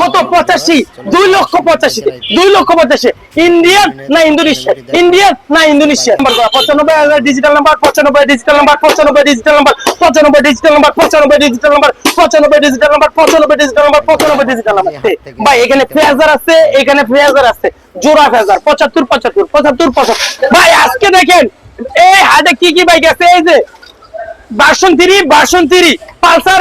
কত পঁচাশি? দুই লক্ষ পঁচাশি। দুই লক্ষ পঁচাশি। ইন্ডিয়ান না ইন্দোনেশিয়ান? ইন্ডিয়ান না ইন্দোনেশিয়ান? নাম্বার পঁচানব্বই হাজার ডিজিটাল নাম্বার পঁচানব্বই ডিজিটাল নাম্বার পঁচানব্বই ডিজিটাল নাম্বার পঁচানব্বই ডিজিটাল নাম্বার পঁচানব্বই ডিজিটাল নাম্বার পঁচানব্বই ডিজিটাল নাম্বার পঁচানব্বই ডিজিটাল নাম্বার পঁচানব্বই ডিজিটাল নাম্বার ভাই এখানে ফেজার আছে এখানে ফেজার আছে। জোড়া ফেজার পঁচাত্তর পঁচাত্তর পঁচাত্তর পঁচাত্তর। ভাই আজকে দেখেন এই হাতে কি কি বাইক আছে? এই যে বাসন থ্রি থ্রি পালসার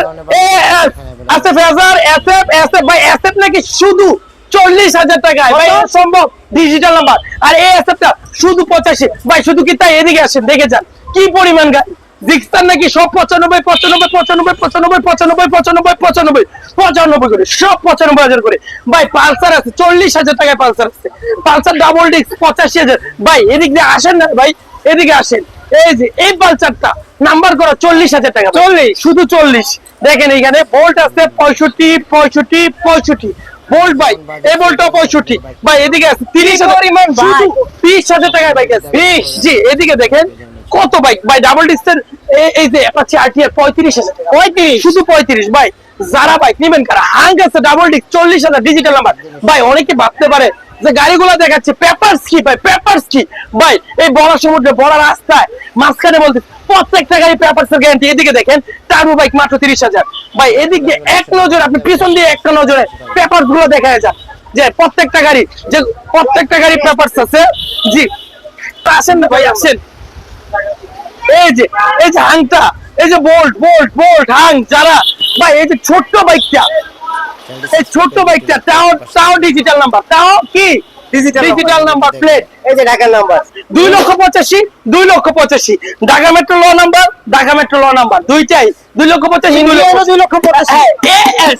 আছে ফেজার এসএফ এসএফ ভাই এসএফ নাকি শুধু চল্লিশ হাজার টাকায় ভাই সম্ভব? ডিজিটাল নাম্বার আর এই এসএফটা শুধু পঁচাশি। ভাই শুধু কি তাই এদিকে আসেন দেখে যান। কি পরিমাণ গাড়ি জিক্সার নাকি সব পঁচানব্বই পঁচানব্বই পঁচানব্বই পঁচানব্বই পঁচানব্বই পঁচানব্বই পঁচানব্বই পঁচানব্বই করে সব পঁচানব্বই হাজার করে। ভাই পালসার আছে চল্লিশ হাজার টাকায় পালসার আছে। পালসার ডাবল ডিস্ক পঁচাশি হাজার। ভাই এদিক দিয়ে আসেন না ভাই এদিকে আসেন। এই যে এই পালসারটা নাম্বার করা চল্লিশ হাজার টাকা চল্লিশ? শুধু চল্লিশ। দেখেন এখানে বোল্ট আছে পঁয়ষট্টি পঁয়ষট্টি পঁয়ষট্টি। বোল্ট ভাই এই বোল্টটাও পঁয়ষট্টি। ভাই এদিকে আছে তিরিশ হাজার বিশ হাজার টাকায় বাইক আছে। বিশ? জি এদিকে দেখেন কত বাইক ভাই ডাবল ডিস্কের এই যে অ্যাপাচি আরটিআর পঁয়ত্রিশ হাজার পঁয়ত্রিশ? শুধু পঁয়ত্রিশ। ভাই যারা বাইক নেবেন কারা? হাঙ্গ আছে ডাবল ডিস্ক চল্লিশ হাজার ডিজিটাল নাম্বার ভাই অনেকে ভাবতে পারে যে গাড়িগুলো দেখাচ্ছে পেপারস কি ভাই পেপারস কি ভাই এই বড় সমুদ্রে বড় রাস্তায় মাঝখানে বলতে প্রত্যেকটা গাড়ি পেপারস এর গ্যারান্টি এদিকে দেখেন টার্বো বাইক মাত্র তিরিশ হাজার। ভাই, এদিক দিয়ে এক নজর, আপনি পিছন দিয়ে একটা নজরে গুলো দেখা যান যে প্রত্যেকটা গাড়ি যে প্রত্যেকটা গাড়ি পেপারস আছে জি। আসেন ভাই, আসেন। এই যে এই যে হাংটা, এই যে বোল্ট বোল্ট বোল্ট হাং, যারা, ভাই, এই যে ছোট্ট বাইকটা এই ছোট্ট বাইকটা ডিজিটাল নাম্বার তাও কি? ডিজিটাল নাম্বার প্লেট এই যে ঢাকার নাম্বার দুই লক্ষ পঁচাশি দুই লক্ষ পঁচাশি। ঢাকা মেট্রো ল নাম্বার ঢাকা মেট্রো ল নাম্বার দুইটাই। দুই লক্ষ পঁচাশি দুই লক্ষ দুই লক্ষ পঁচাশি। হ্যাঁ,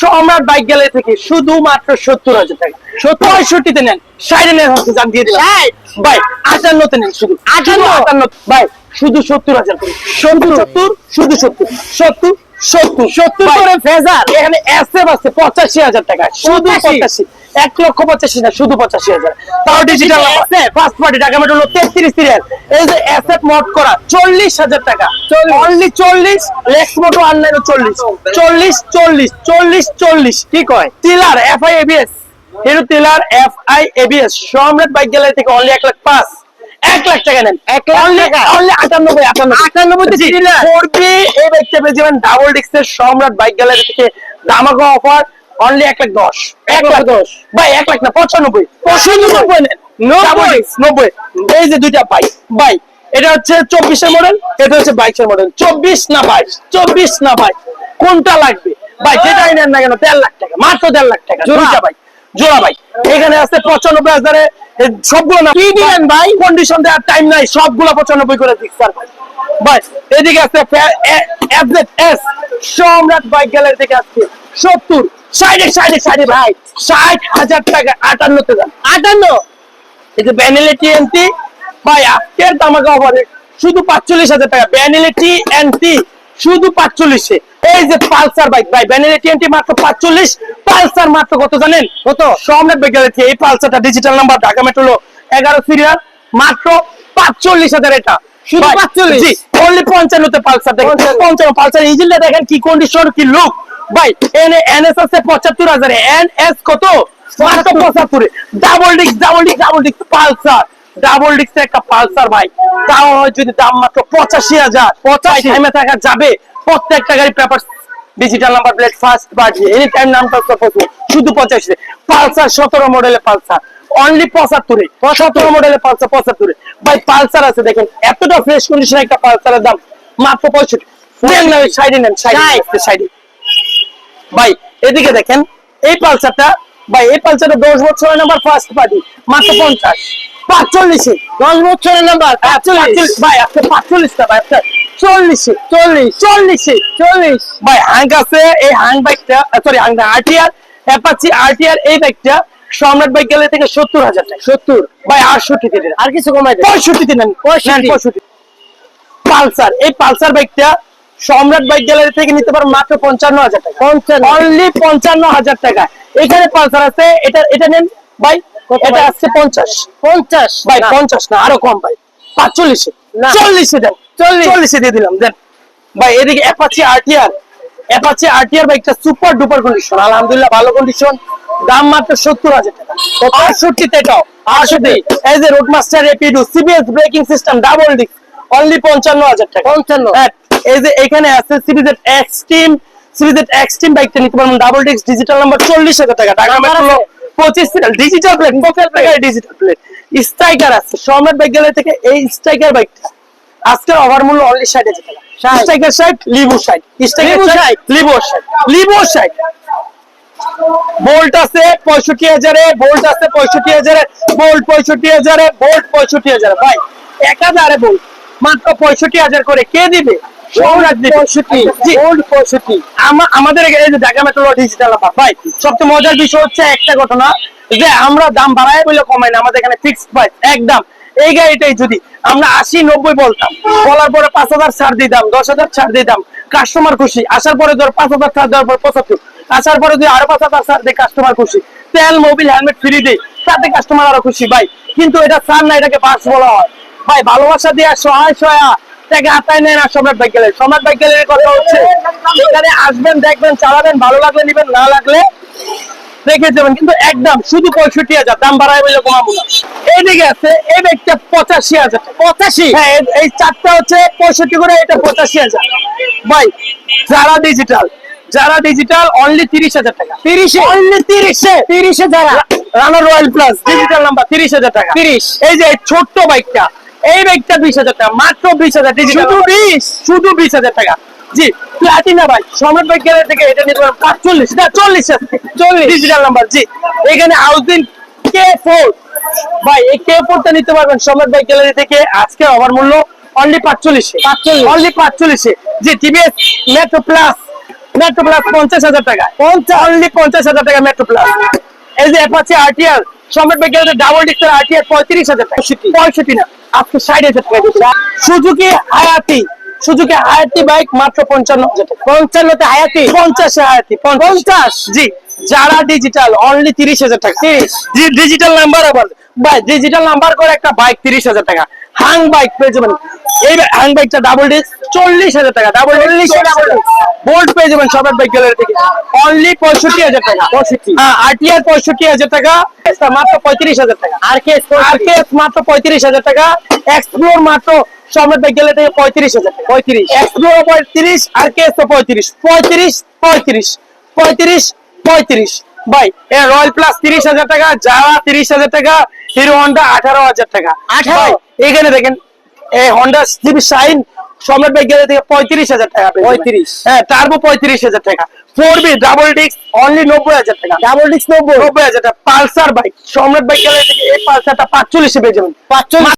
সম্রাট বাইক গ্যালারি থেকে শুধুমাত্র সত্তর হাজার টাকা। পঁয়ষট্টিতে নেন ষাটে নেন হচ্ছে যান দিয়ে দিলাম। ভাই আটান্নতে নেন শুধু। আটান্ন? আটান্ন। ভাই শুধু সত্তর হাজার সত্তর? সত্তর? শুধু সত্তর। সত্তর? সত্তর? সত্তর করে ফেজার? এখানে এসএফ আছে পঁচাশি হাজার টাকা। শুধু পঁচাশি। এক লক্ষ পঁচাশি না শুধু পঁচাশি হাজার। তাও ডিজিটাল ফার্স্ট পার্টি টাকা মেট্রো তেত্রিশ সিরিয়াল এই যে এসএফ মোট করা চল্লিশ হাজার টাকা। অনলি চল্লিশ লেক্স মোটো অনলাইন চল্লিশ। চল্লিশ চল্লিশ চল্লিশ চল্লিশ। কি কয়? টিলার ABS Hero tiller FI ABS Samrat bike gallery থেকে অনলি এক লাখ পাঁচ। এক লাখ টাকা নেন। এক লাখ only আটানব্বই আটানব্বই। আটানব্বই তে dealer? করবি এই বাইকটা পেয়ে যাবেন ডাবল ডিস্কের সম্রাট বাইক গ্যালারি থেকে দামাকা অফার অনলি এক লাখ দশ। এক লাখ দশ ভাই এক লাখ না পঁচানব্বই। পঁচানব্বই নব্বই। নব্বই। এই যে দুইটা বাইক বাইক এটা হচ্ছে চব্বিশের মডেল এটা হচ্ছে বাইশের মডেল চব্বিশ না বাইশ? চব্বিশ না বাইশ? কোনটা লাগবে? ভাই যেটাই নেন না কেন দেড় লাখ টাকা মাত্র দেড় লাখ টাকা? দুইটা বাইক জোড়া বাইক এখানে আছে পঁচানব্বই হাজারে সবগুলো না কি দিলেন ভাই? কন্ডিশন দেওয়ার টাইম নাই সবগুলো পঁচানব্বই করে দিক স্যার ভাই। এদিকে আছে সম্রাট বাইক গ্যালারি থেকে আসছে সত্তর। ষাটে সাইডে সাইডে ভাই। ষাট হাজার টাকা আটান্নতে যান আটান্ন? এই যে ব্যানিলে টিএনটি ভাই আজকের দামাকা অফারে শুধু পাঁচচল্লিশ হাজার টাকা। ব্যানিলে টি টি শুধু পাঁচচল্লিশে। এই যে পালসার বাইক ভাই ব্যানিলে টিএনটি মাত্র পাঁচচল্লিশ। পালসার মাত্র কত জানেন? কত? সম্রাট গ্যালারি এই পালসারটা ডিজিটাল নাম্বার ঢাকা মেট্রো এগারো সিরিয়াল মাত্র পাঁচচল্লিশ হাজার এটা। শুধু পাঁচচল্লিশ। অনলি পঞ্চান্নতে পালসার দেখেন। পঞ্চান্ন। পালসার। ইঞ্জিনটা দেখেন কি কন্ডিশন কি লুক ভাই এন এনএস আছে পঁচাত্তর হাজার। এন এস কত? মাত্র পঁচাত্তরে। Double disc double disc double disc Pulsar. Double disc একটা পালসার ভাই। তাও যদি দাম মাত্র পঁচাশি হাজার। পঁচাশি। থাকা যাবে। প্রত্যেকটা গাড়ি paper digital number plate first party any time নামটা শুধু পঁচাশি। পালসার সতেরো মডেলের পালসার। অনলি পঁচাত্তরে। সতেরো মডেলের পালসার পঁচাত্তরে। ভাই পালসার আছে দেখেন। এতটা ফ্রেশ কন্ডিশন একটা পালসারের দাম মাত্র পঁয়ষট্টি। সাইডে নেন সাইডে সাইডে ভাই এদিকে দেখেন এই পালসারটা ভাই এই পালসারটা দশ বছরের নাম্বার ফার্স্ট পার্টি মাত্র পঞ্চাশ। পাঁচচল্লিশে। দশ বছরের নাম্বার পাঁচচল্লিশ। ভাই আজকে পাঁচচল্লিশটা ভাই আজকে চল্লিশে চল্লিশ চল্লিশে চল্লিশ। ভাই হাং আছে এই হাং বাইকটা sorry Hang RTR Apache RTR এই বাইকটা সম্রাট বাইক গেলে থেকে সত্তর হাজার টাকা। সত্তর। ভাই আটষট্টিতে দেন আর কিছু কমাই দেন। পঁয়ষট্টিতে নেন। পঁয়ষট্টি। পঁয়ষট্টি। পালসার এই পালসার বাইকটা সম্রাট বাইক গ্যালারি থেকে নিতে পারো মাত্র পঞ্চান্ন হাজার টাকা। অনলি পঞ্চান্ন হাজার টাকা। এখানে পালসার আছে এটা এটা নেন ভাই এটা? আসছে পঞ্চাশ। পঞ্চাশ? ভাই পঞ্চাশ না আরও কম ভাই। পাঁচচল্লিশে। না। চল্লিশে দেন। চল্লিশে। দিয়ে দিলাম দেন। ভাই এদিকে অ্যাপাচি আরটিআর অ্যাপাচি আরটিআর বাইকটা সুপার ডুপার কন্ডিশন আলহামদুলিল্লাহ ভালো কন্ডিশন দাম মাত্র সত্তর হাজার টাকা। আটষট্টিতে এটাও। আটষট্টি। এই যে Roadmaster এপিডু CBS braking system double disc only পঞ্চান্ন হাজার টাকা। পঞ্চান্ন। হ্যাঁ, এই যে এখানে আছে সিবিজেড এক্সট্রিম সিবিজেড এক্সট্রিম বাইকটা নিতে পারবেন। ডাবল ডিস্ক ডিজিটাল নাম্বার চল্লিশ হাজার টাকা। টাকা মেট্রো পঁচিশ digital plate digital plate striker আছে। সম্রাট বাইক থেকে এই স্ট্রাইকার বাইকটা আজকের ওভার মূল্য অনলি ষাট টাকা। ষাট। স্ট্রাইকার ষাট লিবু ষাট। স্ট্রাইকার ষাট ষাট। লিবু ষাট। লিবু ষাট। বোল্ট আছে পঁয়ষট্টি হাজারে বোল্ট আছে পঁয়ষট্টি হাজারে বোল্ট পঁয়ষট্টি হাজারে বোল্ট পঁয়ষট্টি হাজারে। ভাই এক হাজারে বোল্ট মাত্র পঁয়ষট্টি হাজার করে কে দিবে? আমাদের ঢাকা মেট্রো ডিজিটাল ভাই সবচেয়ে মজার বিষয় হচ্ছে একটা ঘটনা যে আমরা দাম বাড়ায় বলে কমাই না আমাদের এখানে ফিক্সড প্রাইস একদম। এই গাড়িটাই যদি আমরা আশি, নব্বই বলতাম, বলার পরে পাঁচ হাজার ছাড় দিতাম, দশ হাজার ছাড় দিতাম কাস্টমার খুশি, আসার পরে ধর পাঁচ হাজার ছাড় দেওয়ার পর পঁচাত্তর, আসার পরে যদি আরও পাঁচ হাজার ছাড় দেয় কাস্টমার খুশি। তেল মোবিল হেলমেট ফ্রি দেয়, তাতে কাস্টমার আরও খুশি, ভাই। কিন্তু এটা ছাড় না, এটাকে বাস বলা হয়। ভাই, ভালোবাসা দিয়ে সহায় সহায় তাকে আতায় নেয় আর সম্রাট বাইক গ্যালারি সম্রাট বাইক গ্যালারির কথা হচ্ছে, এখানে আসবেন, দেখবেন, চালাবেন, ভালো লাগলে নিবেন, না লাগলে রেখে যাবেন কিন্তু একদম শুধু পঁয়ষট্টি হাজার দাম বাড়ায় বলে কমাবো না। এইদিকে আছে এই ব্যাগটা পঁচাশি হাজার। পঁচাশি? হ্যাঁ এই- চারটা হচ্ছে পঁয়ষট্টি করে এটা পঁচাশি হাজার। ভাই যারা ডিজিটাল যারা ডিজিটাল অনলি তিরিশ হাজার টাকা। তিরিশে? অনলি তিরিশে। তিরিশে যারা? Rana Royal plus digital number তিরিশ হাজার টাকা। তিরিশ। এই যে ছোট্ট বাইকটা এই বাইকটা বিশ হাজার টাকা মাত্র বিশ হাজার শুধু বিশ? শুধু বিশ হাজার টাকা। জি Platina bike Samrat bike gallery থেকে এটা নিতে পারেন পাঁচচল্লিশ না চল্লিশ চল্লিশ। ডিজিটাল নাম্বার জি। এখানে হাউজিং কে ফোর ভাই এই কে ফোরটা নিতে পারবেন সম্রাট বাইক গ্যালারি থেকে আজকে আমার মূল্য অনলি পাঁচচল্লিশে। পাঁচচল্লিশ। অনলি পাঁচচল্লিশে। জি TVS metro plus metro plus পঞ্চাশ হাজার টাকা। পঞ্চাশ। অনলি পঞ্চাশ হাজার টাকা মেট্রো প্লাস এই যে Apache RTR Samrat bike gallery double ডিস্কের আরটিআর পঁয়ত্রিশ হাজার টাকা। পঁয়ষট্টি। না আজকে ষাট হাজার টাকা সুজুকি হায়াতি সুজুকি হায়াতি বাইক মাত্র পঞ্চান্ন পঞ্চান্নতে হায়াতি? পঞ্চাশে হায়াতি পঞ্চাশ। জি যারা ডিজিটাল অনলি তিরিশ হাজার টাকা। জি ডিজিটাল নাম্বার আবার। ডিজিটাল নাম্বার করে একটা বাইক তিরিশ হাজার টাকা। হাং বাইক পেয়ে যাবেন। এই হাং বাইকটা ডাবল ডিস্ক চল্লিশ হাজার টাকা ডাবল ডিস্ক বোল্ট পেয়ে যাবেন সবার বাইক গ্যালারি থেকে। অনলি পঁয়ষট্টি হাজার টাকা। পঁয়ষট্টি। হ্যাঁ আরটিআর পঁয়ষট্টি হাজার টাকা মাত্র পঁয়ত্রিশ হাজার টাকা। আর কে আর কে মাত্র পঁয়ত্রিশ হাজার টাকা। এক্সপ্লোর মাত্র সম্রাট থেকে পঁয়ত্রিশ হাজার পঁয়ত্রিশ। এক্সপ্লোর পঁয়ত্রিশ আর কে তো পঁয়ত্রিশ। পঁয়ত্রিশ পঁয়ত্রিশ। পঁয়ত্রিশ পঁয়ত্রিশ। ভাই এ রয়্যাল প্লাস তিরিশ হাজার টাকা যারা তিরিশ হাজার টাকা হিরো হন্ডা আঠারো হাজার টাকা। 18 ভাই, এখানে দেখেন এই Honda CB Shine Samrat bike gallery থেকে পঁয়ত্রিশ হাজার টাকা পঁয়ত্রিশ যাবেন। 35 হ্যাঁ টার্বো পঁয়ত্রিশ হাজার টাকা। Four B double disc only নব্বই হাজার টাকা। ডাবল ডিস্ক নব্বই। নব্বই হাজার টাকা। Pulsar bike Samrat bike gallery থেকে এই পালসারটা পাঁচচল্লিশে পেয়ে যাবেন। পাঁচচল্লিশ।